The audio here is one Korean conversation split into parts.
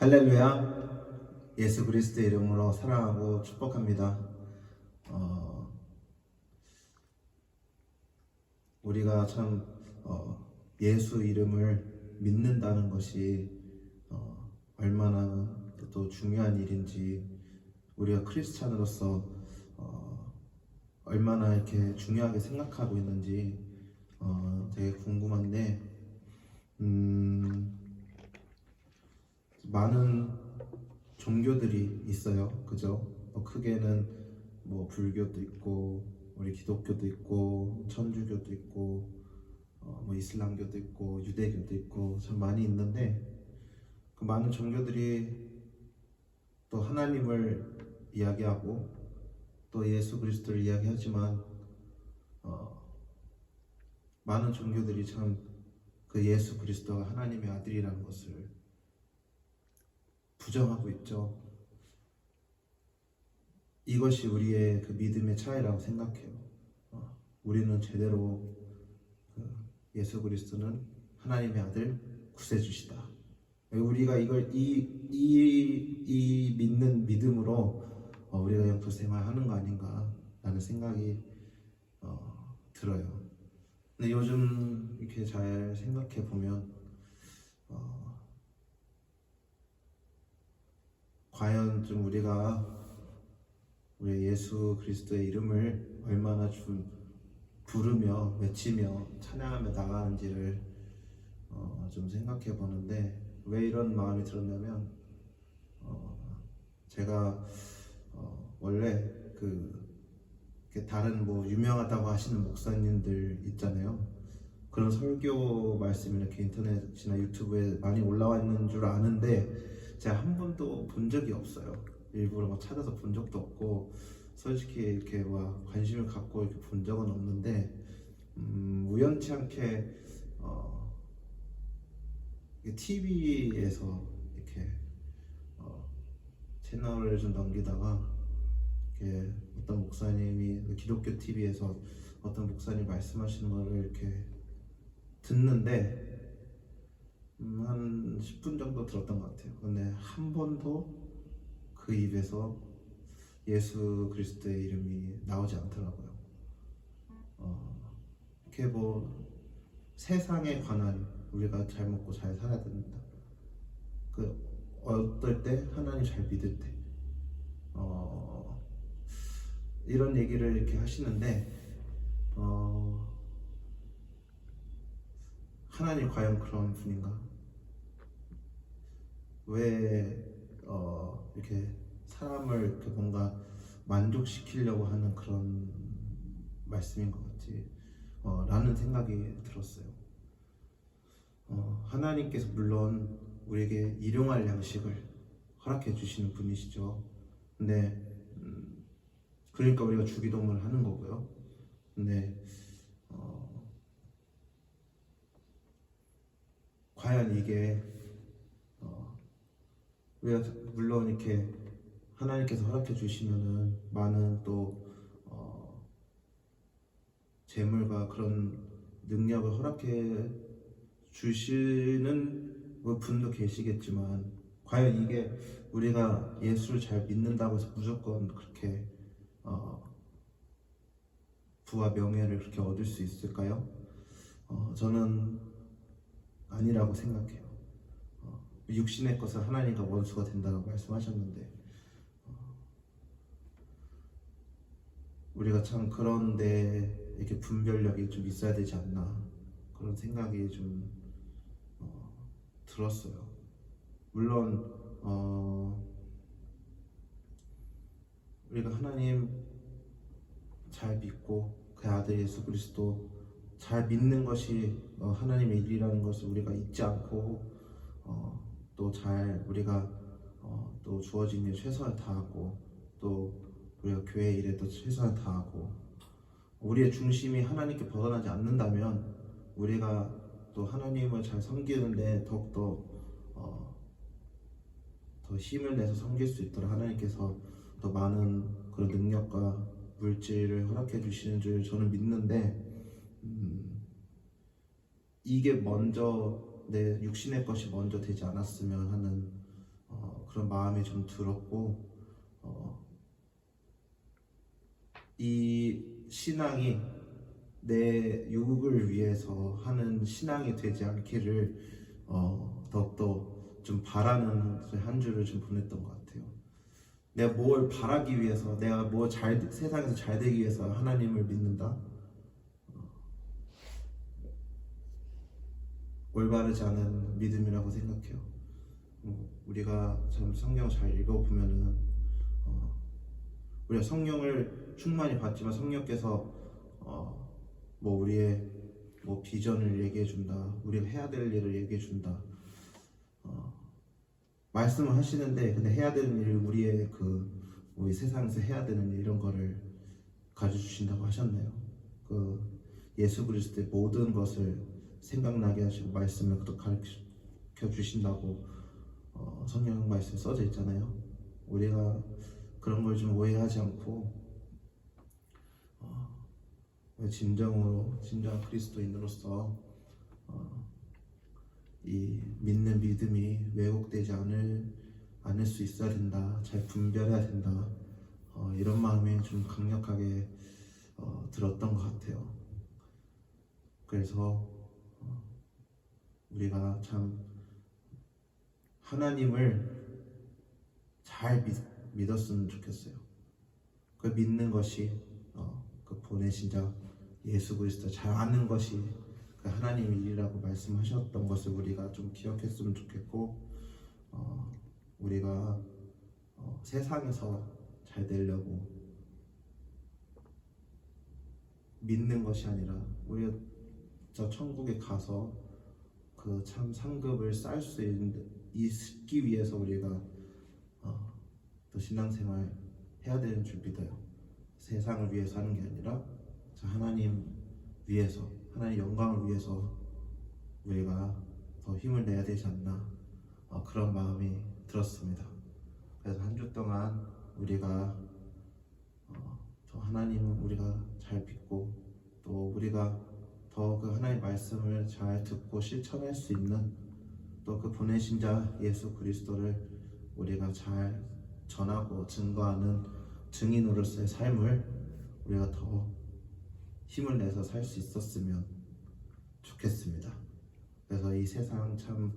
할렐루야. 예수 그리스도의 이름으로 사랑하고 축복합니다. 어, 우리가 참 어, 예수 이름을 믿는다는 것이 어, 얼마나 또 중요한 일인지 우리가 크리스찬으로서 어, 얼마나 이렇게 중요하게 생각하고 있는지 어, 되게 궁금한데 음, 많은 종교들이 있어요. 그죠? 뭐 크게는 뭐 불교도 있고 우리 기독교도 있고 천주교도 있고 어, 뭐 이슬람교도 있고 유대교도 있고 참 많이 있는데 그 많은 종교들이 또 하나님을 이야기하고 또 예수 그리스도를 이야기하지만 어, 많은 종교들이 참 그 예수 그리스도가 하나님의 아들이라는 것을 부정하고 있죠. 이것이 우리의 그 믿음의 차이라고 생각해요. 어, 우리는 제대로 그 예수 그리스도는 하나님의 아들 구세주시다. 우리가 이걸 이, 이, 이 믿는 믿음으로 어, 우리가 영토 생활하는 거 아닌가라는 생각이 어, 들어요. 근데 요즘 이렇게 잘 생각해 보면 어, 과연 좀 우리가 우리 예수 그리스도의 이름을 얼마나 좀 부르며 외치며 찬양하며 나가는지를 어, 좀 생각해 보는데 왜 이런 마음이 들었냐면 어, 제가 어, 원래 그 다른 뭐 유명하다고 하시는 목사님들 있잖아요. 그런 설교 말씀이 이렇게 인터넷이나 유튜브에 많이 올라와 있는 줄 아는데 제가 한 번도 본 적이 없어요. 일부러 막 찾아서 본 적도 없고 솔직히 이렇게 막 관심을 갖고 이렇게 본 적은 없는데 음, 우연치 않게 어, TV에서 이렇게 어, 채널을 좀 넘기다가 이렇게 어떤 목사님이 그 기독교 TV에서 어떤 목사님 말씀하시는 거를 이렇게 듣는데 음, 한 10분 정도 들었던 것 같아요. 근데 한 번도 그 입에서 예수 그리스도의 이름이 나오지 않더라고요. 어, 이렇게 뭐 세상에 관한 우리가 잘 먹고 잘 살아야 된다. 그 어떨 때 하나님 잘 믿을 때 어, 이런 얘기를 이렇게 하시는데 어, 하나님 과연 그런 분인가? 왜 어, 이렇게 사람을 이렇게 뭔가 만족시키려고 하는 그런 말씀인 것 같지? 어, 라는 생각이 들었어요. 어, 하나님께서 물론 우리에게 일용할 양식을 허락해 주시는 분이시죠. 근데 음, 그러니까 우리가 주기도문을 하는 거고요. 근데 어, 과연 이게 물론 이렇게 하나님께서 허락해 주시면은 많은 또 어, 재물과 그런 능력을 허락해 주시는 분도 계시겠지만 과연 이게 우리가 예수를 잘 믿는다고 해서 무조건 그렇게 어, 부와 명예를 그렇게 얻을 수 있을까요? 어, 저는 아니라고 생각해요. 어, 육신의 것은 하나님과 원수가 된다고 말씀하셨는데 어, 우리가 참 그런데 이렇게 분별력이 좀 있어야 되지 않나 그런 생각이 좀 어, 들었어요. 물론 어, 우리가 하나님 잘 믿고 그 아들 예수 그리스도 잘 믿는 것이 어, 하나님의 일이라는 것을 우리가 잊지 않고 어, 또 잘 우리가 어, 또 주어진 일 최선을 다하고 또 우리가 교회 일에도 최선을 다하고 우리의 중심이 하나님께 벗어나지 않는다면 우리가 또 하나님을 잘 섬기는데 더욱더 어, 더 힘을 내서 섬길 수 있도록 하나님께서 더 많은 그런 능력과 물질을 허락해 주시는 줄 저는 믿는데 음, 이게 먼저 내 육신의 것이 먼저 되지 않았으면 하는 어, 그런 마음이 좀 들었고 어, 이 신앙이 내 유국을 위해서 하는 신앙이 되지 않기를 어, 더욱더 좀 바라는 한 주를 좀 보냈던 것 같아요. 내가 뭘 바라기 위해서, 내가 뭐 잘 세상에서 잘 되기 위해서 하나님을 믿는다. 어, 올바르지 않은 믿음이라고 생각해요. 어, 우리가 참 성경을 잘 읽어보면은 어, 우리가 성령을 충만히 받지만 성령께서 어, 뭐 우리의 뭐 비전을 얘기해 준다, 우리가 해야 될 일을 얘기해 준다. 어, 말씀을 하시는데 근데 해야 되는 일, 우리의 그 우리 세상에서 해야 되는 일 이런 거를 가르쳐주신다고 하셨나요? 그 예수 그리스도의 모든 것을 생각나게 하시고 말씀을 또 가르쳐 주신다고 어, 성경 말씀 써져 있잖아요. 우리가 그런 걸 좀 오해하지 않고 어, 진정으로 진정한 그리스도인으로서 어, 이 믿는 믿음이 왜곡되지 않을 않을 수 있어야 된다. 잘 분별해야 된다. 어, 이런 마음이 좀 강력하게 어, 들었던 것 같아요. 그래서 어, 우리가 참 하나님을 잘 믿, 믿었으면 좋겠어요. 그 믿는 것이 어, 그 보내신 자 예수 그리스도 잘 아는 것이 그 하나님 일이라고 말씀하셨던 것을 우리가 좀 기억했으면 좋겠고 어, 우리가 어, 세상에서 잘 되려고 믿는 것이 아니라 우리가 저 천국에 가서 그 참 상급을 쌓을 수 있기 위해서 우리가 어, 또 신앙생활 해야 되는 줄 믿어요. 세상을 위해서 하는 게 아니라 저 하나님 위해서 하나님 영광을 위해서 우리가 더 힘을 내야 되지 않나 어, 그런 마음이 들었습니다. 그래서 한 주 동안 우리가 어, 더 하나님은 우리가 잘 믿고 또 우리가 더 그 하나님 말씀을 잘 듣고 실천할 수 있는 또 그 보내신 자 예수 그리스도를 우리가 잘 전하고 증거하는 증인으로서의 삶을 우리가 더 힘을 내서 살 수 있었으면 좋겠습니다. 그래서 이 세상 참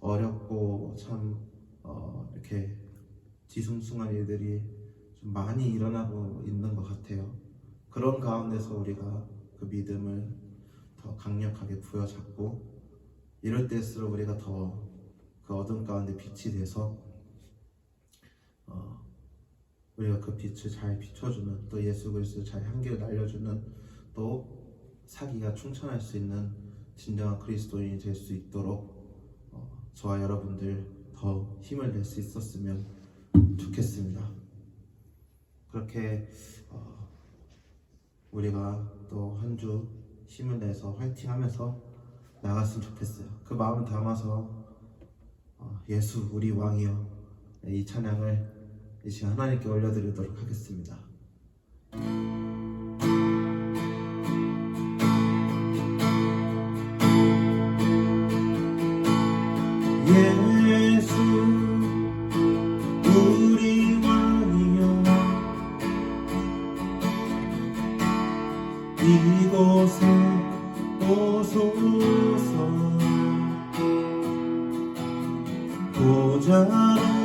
어렵고 참 어, 이렇게 뒤숭숭한 일들이 좀 많이 일어나고 있는 것 같아요. 그런 가운데서 우리가 그 믿음을 더 강력하게 부여잡고 이럴 때일수록 우리가 더 그 어둠 가운데 빛이 돼서 어, 우리가 그 빛을 잘 비춰주는 또 예수 그리스도 잘 향기를 날려주는 또 사기가 충천할 수 있는 진정한 그리스도인이 될 수 있도록 어, 저와 여러분들 더 힘을 낼 수 있었으면 좋겠습니다. 그렇게 어, 우리가 또 한 주 힘을 내서 화이팅하면서 나갔으면 좋겠어요. 그 마음 담아서 어, 예수 우리 왕이여 이 찬양을 이 시간 하나님께 올려드리도록 하겠습니다. 이곳에 오소서. 보좌로